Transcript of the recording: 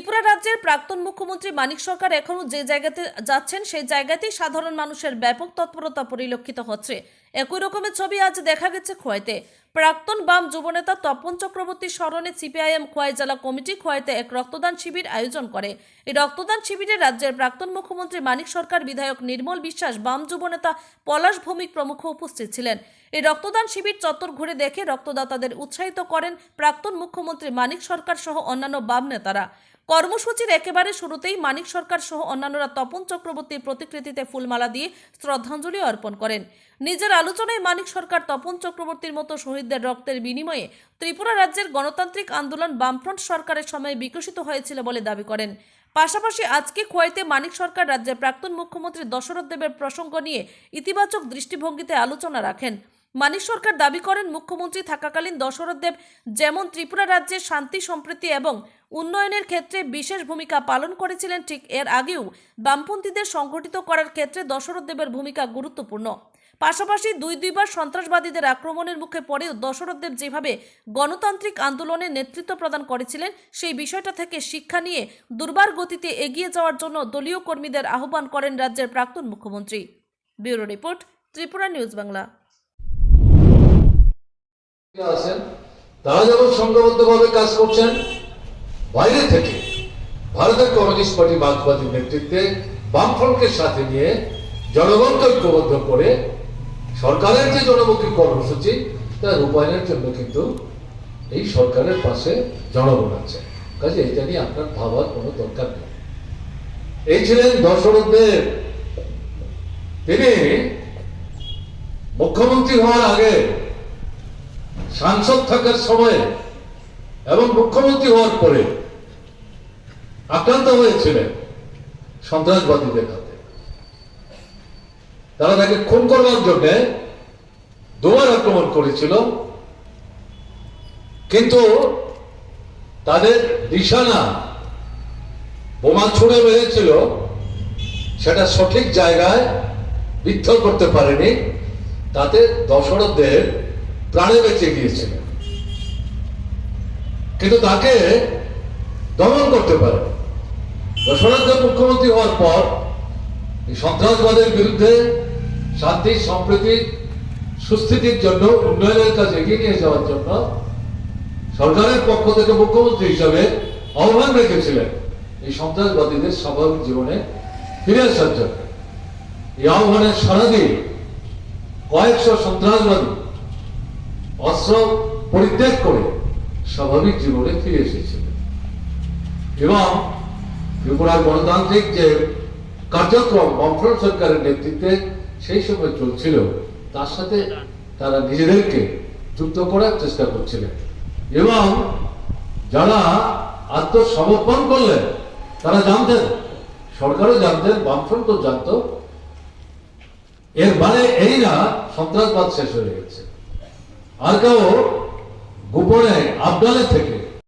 ত্রিপুরা রাজ্যের প্রাক্তন মুখ্যমন্ত্রী মানিক সরকার এখনও যে জায়গাতে যাচ্ছেন, সেই জায়গাতেই সাধারণ মানুষের ব্যাপক তৎপরতা পরিলক্ষিত হচ্ছে। একই রকমের ছবি আজ দেখা গেছে খোয়াইতে। প্রাক্তন বাম যুবনেতা তপন চক্রবর্তীর স্মরণে সিপিআইএম খোয়াই জেলা কমিটি খোয়াইতে এক রক্তদান শিবির আয়োজন করে। এই রক্তদান শিবিরে রাজ্যের প্রাক্তন মুখ্যমন্ত্রী মানিক সরকার, বিধায়ক নির্মল বিশ্বাস, বাম যুবনেতা পলাশ ভৌমিক প্রমুখ উপস্থিত ছিলেন। এই রক্তদান শিবির চত্বর ঘুরে দেখে রক্তদাতাদের উৎসাহিত করেন প্রাক্তন মুখ্যমন্ত্রী মানিক সরকার সহ অন্যান্য বাম নেতারা। কর্মসূচির একেবারে শুরুতেই মানিক সরকার সহ অন্যান্যরা তপন চক্রবর্তীর প্রতিকৃতিতে ফুলমালা দিয়ে শ্রদ্ধাঞ্জলি অর্পণ করেন। নিজের আলোচনায় মানিক সরকার তপন চক্রবর্তীর মতো শহীদদের রক্তের বিনিময়ে ত্রিপুরা রাজ্যের গণতান্ত্রিক আন্দোলন বামফ্রন্ট সরকারের সময় বিকশিত হয়েছিল বলে দাবি করেন। পাশাপাশি আজকে খোয়াইতে মানিক সরকার রাজ্যের প্রাক্তন মুখ্যমন্ত্রী দশরথ দেবের প্রসঙ্গ নিয়ে ইতিবাচক দৃষ্টিভঙ্গিতে আলোচনা রাখেন। মানিক সরকার দাবি করেন, মুখ্যমন্ত্রী থাকাকালীন দশরথ দেব যেমন ত্রিপুরা রাজ্যের শান্তি, সম্প্রীতি এবং উন্নয়নের ক্ষেত্রে বিশেষ ভূমিকা পালন করেছিলেন, ঠিক এর আগেও বামপন্থীদের সংগঠিত করার ক্ষেত্রে দশরথ দেবের ভূমিকা গুরুত্বপূর্ণ। পাশাপাশি দুই দুইবার সন্ত্রাসবাদীদের আক্রমণের মুখে পড়েও দশরথ দেব যেভাবে গণতান্ত্রিক আন্দোলনে নেতৃত্ব প্রদান করেছিলেন, সেই বিষয়টা থেকে শিক্ষা নিয়ে দুর্বার গতিতে এগিয়ে যাওয়ার জন্য দলীয় কর্মীদের আহ্বান করেন রাজ্যের প্রাক্তন মুখ্যমন্ত্রী। Bureau report, Tripura news Bangla. আছেন, তারা যেমন সংঘবদ্ধভাবে কাজ করছেন, বাইরে থেকে ভারতের কমিউনিস্ট পার্টি মার্ক্সবাদীর নেতৃত্বে সাথে নিয়ে জনগণকে ঐক্যবদ্ধ করে সরকারের যে জনমুখী কর্মসূচি তা রূপায়ণের জন্য কিন্তু এই সরকারের পাশে জনগণ আছে। কাজে এটা নিয়ে আপনার ভাবার কোনো দরকার নেই। এই ছিলেন দশরথদের তিনি মুখ্যমন্ত্রী হওয়ার আগে সাংসদ থাকার সময়ে এবং মুখ্যমন্ত্রী হওয়ার পরে আক্রান্ত হয়েছিলেন সন্ত্রাসবাদীদের হাতে। তারা তাকে খুন করবার জন্য দুবার আক্রমণ করেছিল, কিন্তু তাদের নিশানা বোমা ছুড়ে মেরেছিল, সেটা সঠিক জায়গায় বিদ্ধ করতে পারেনি, তাতে দশরথদের প্রাণে বেঁচে গিয়েছিলেন। কিন্তু তাকে দমন করতে পারে দশরথ মুখ্যমন্ত্রী হওয়ার পর সন্ত্রাসবাদের বিরুদ্ধে শান্তি, সম্প্রীতি, সুস্থিতির জন্য, উন্নয়নের কাজ এগিয়ে নিয়ে যাওয়ার জন্য সরকারের পক্ষ থেকে মুখ্যমন্ত্রী হিসাবে আহ্বান রেখেছিলেন এই সন্ত্রাসবাদীদের স্বাভাবিক জীবনে ফিরে আসার জন্য। এই আহ্বানের সারা কয়েকশো সন্ত্রাসবাদী অস্ত্র পরিত্যাগ করে স্বাভাবিক জীবনে ফিরে এসেছিল। এবং ত্রিপুরার গণতান্ত্রিক যে কার্যক্রম বামফ্রন্ট সরকারের নেতৃত্বে সেই সময় চলছিল, তার সাথে তারা নিজেদেরকে যুক্ত করার চেষ্টা করছিলেন। এবং যারা আত্মসমর্পণ করলেন, তারা জানতেন, সরকারও জানতেন বামফ্রন্টও জানত এর মানে এই না, সন্ত্রাসবাদ শেষ হয়ে গেছে। আর কেউ গোপনে আবদালে থেকে।